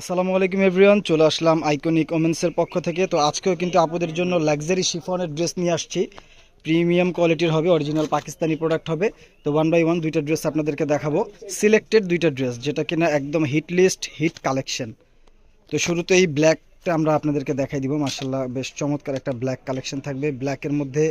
আসসালামু আলাইকুম এভরিওয়ান, চলে আসলাম আইকনিক ওমেন্সের পক্ষ থেকে। তো আজকেও কিন্তু আপুদের জন্য লাক্সারি শিফনের ড্রেস নিয়ে আসছি। প্রিমিয়াম কোয়ালিটির হবে অরিজিনাল পাকিস্তানি প্রোডাক্ট হবে। তো ওয়ান বাই ওয়ান দুইটা ড্রেস আপনাদেরকে দেখাবো। সিলেক্টেড দুইটা ড্রেস যেটা কিনা একদম হিট লিস্ট হিট কালেকশন তো শুরুতে এই ব্ল্যাকটা আমরা আপনাদেরকে দেখাই দিব। মার্শাল্লাহ বেশ চমৎকার একটা ব্ল্যাক কালেকশন থাকবে। ব্ল্যাকের মধ্যে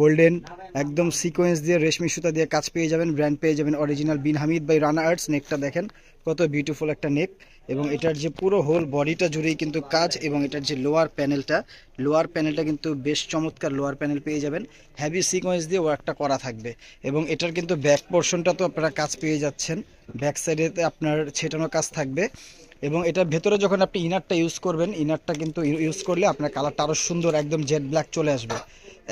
গোল্ডেন একদম সিকোয়েন্স দিয়ে রেশমি সুতা দিয়ে কাজ পেয়ে যাবেন। ব্র্যান্ড পেয়ে যাবেন original Bin Hamid by Rana arts নেকটা দেখেন। কত বিউটিফুল একটা নেক এবং এটার যে পুরো হোল বডিটা জুড়েই কিন্তু কাজ এবং এটার যে লোয়ার প্যানেলটা লোয়ার প্যানেলটা কিন্তু বেশ চমৎকার লোয়ার প্যানেল পেয়ে যাবেন। হ্যাভি সিকোয়েন্স দিয়ে ওয়ার্কটা করা থাকবে এবং এটার কিন্তু ব্যাক পোর্শনটা তো আপনারা কাজ পেয়ে যাচ্ছেন। ব্যাক সাইডেতে আপনার ছেটানো কাজ থাকবে এবং এটার ভেতরে যখন আপনি ইনারটা ইউজ করবেন ইনারটা কিন্তু ইউজ করলে আপনার কালারটা আরও সুন্দর, একদম জেড ব্ল্যাক চলে আসবে।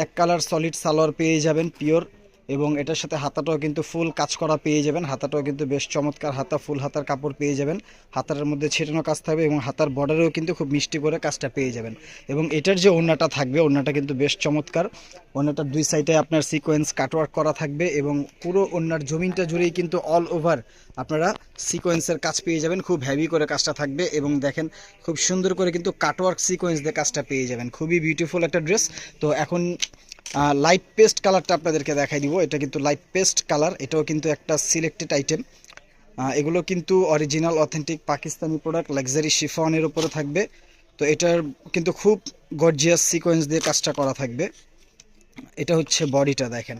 এক কালার সলিড সালোয়ার পেয়ে যাবেন পিওর এবং এটার সাথে হাতাটাও কিন্তু ফুল কাজ করা পেয়ে যাবেন। হাতাটাও কিন্তু বেশ চমৎকার হাতা, ফুল হাতার কাপড় পেয়ে যাবেন। হাতার মধ্যে ছেটানো কাজ থাকবে এবং হাতার বর্ডারেও কিন্তু খুব মিষ্টি করে কাজটা পেয়ে যাবেন। এবং এটার যে ওড়নাটা থাকবে, ওড়নাটা কিন্তু বেশ চমৎকার। ওড়নাটার দুই সাইডে আপনার সিকোয়েন্স কাটওয়ার্ক করা থাকবে এবং পুরো ওড়নার জমিনটা জুড়েই কিন্তু অল ওভার আপনারা সিকোয়েন্সের কাজ পেয়ে যাবেন। খুব হ্যাভি করে কাজটা থাকবে এবং দেখেন খুব সুন্দর করে কিন্তু কাটওয়ার্ক সিকোয়েন্স দিয়ে কাজটা পেয়ে যাবেন। খুবই বিউটিফুল একটা ড্রেস তো এখন লাইট পেস্ট কালারটা আপনাদেরকে দেখাই দিব। এটা কিন্তু লাইট পেস্ট কালার এটাও কিন্তু একটা সিলেক্টেড আইটেম এগুলো কিন্তু original authentic Pakistani product luxury শিফনের উপরে থাকবে। তো এটার কিন্তু খুব গর্জিয়াস সিকোয়েন্স দিয়ে কাজটা করা থাকবে। এটা হচ্ছে বডিটা দেখেন।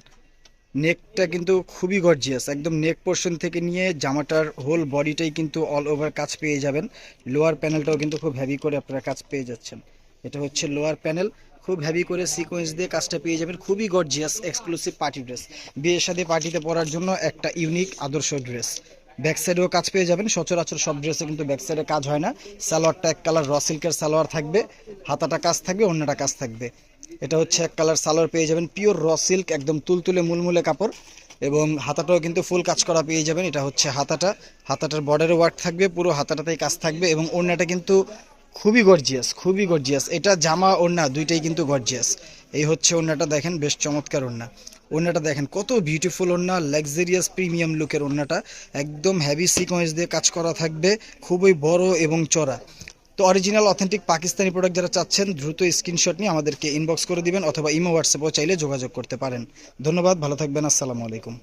নেকটা কিন্তু খুবই গর্জিয়াস একদম নেক পোর্শন থেকে নিয়ে জামাটার হোল বডিটাই কিন্তু অল ওভার কাজ পেয়ে যাবেন। লোয়ার প্যানেলটাও কিন্তু খুব হেভি করে আপনারা কাজ পেয়ে যাচ্ছেন। এটা হচ্ছে লোয়ার প্যানেল খুব হেভি করে সিকোয়েন্স দিয়ে কাজটা পেয়ে যাবেন। খুবই গর্জিয়াস এক্সক্লুসিভ পার্টি ড্রেস বিয়ের সাথে পার্টিতে পরার জন্য একটা ইউনিক আদর্শ ড্রেস ব্যাক সাইডেও কাজ পেয়ে যাবেন। সচরাচর সব ড্রেসে কিন্তু ব্যাক সাইডে কাজ হয় না। সালোয়ারটা এক কালার র সিল্কের সালোয়ার থাকবে। হাতাটা কাজ থাকবে অন্যটা কাজ থাকবে। এটা হচ্ছে এক কালার সালোয়ার পেয়ে যাবেন। পিওর র সিল্ক একদম তুলতুলে মুলমুলে কাপড়। এবং হাতাটাও কিন্তু ফুল কাজ করা পেয়ে যাবেন। এটা হচ্ছে হাতাটা। হাতাটার বর্ডারে ওয়ার্ক থাকবে, পুরো হাতাটাতেই কাজ থাকবে এবং অন্যটা কিন্তু খুবই গর্জিয়াস খুবই গর্জিয়াস এটা জামা ওড়না, দুইটাই কিন্তু গর্জিয়াস এই হচ্ছে ওড়নাটা দেখেন, বেশ চমৎকার ওড়না। ওড়নাটা দেখেন, কত বিউটিফুল ওড়না লাক্সারিয়াস প্রিমিয়াম লুকের ওড়নাটা। একদম হেভি সিকোয়েন্স দিয়ে কাজ করা থাকবে, খুবই বড় এবং চড়া তো অরিজিনাল অথেন্টিক পাকিস্তানি প্রোডাক্ট যারা চাচ্ছেন, দ্রুত স্ক্রিনশট নিয়ে আমাদেরকে ইনবক্স করে দিবেন, অথবা ইমো হোয়াটসঅ্যাপও চাইলে যোগাযোগ করতে পারেন। ধন্যবাদ, ভালো থাকবেন, আসসালামু আলাইকুম।